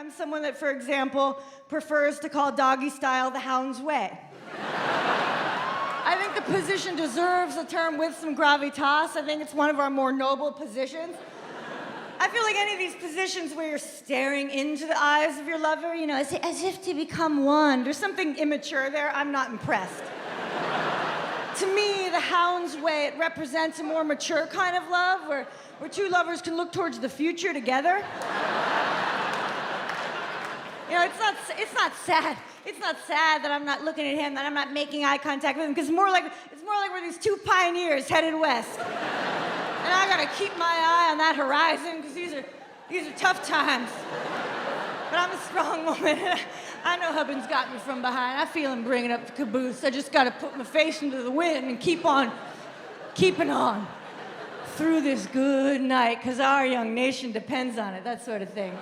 I'm someone that, for example, prefers to call doggy style the hound's way. I think the position deserves a term with some gravitas. I think it's one of our more noble positions. I feel like any of these positions where you're staring into the eyes of your lover, you know, as, as if to become one, there's something immature there. I'm not impressed. to me, the hound's way, it represents a more mature kind of love where, where two lovers can look towards the future together. Know, it's not, it's not sad. It's not sad that I'm not looking at him, that I'm not making eye contact with him, because more like, it's more like we're these two pioneers headed west. And I gotta keep my eye on that horizon, because these are, these are tough times. But I'm a strong woman. I know Hubbins got me from behind. I feel him bringing up the caboose. I just gotta put my face into the wind and keep on keeping on through this good night, because our young nation depends on it, that sort of thing.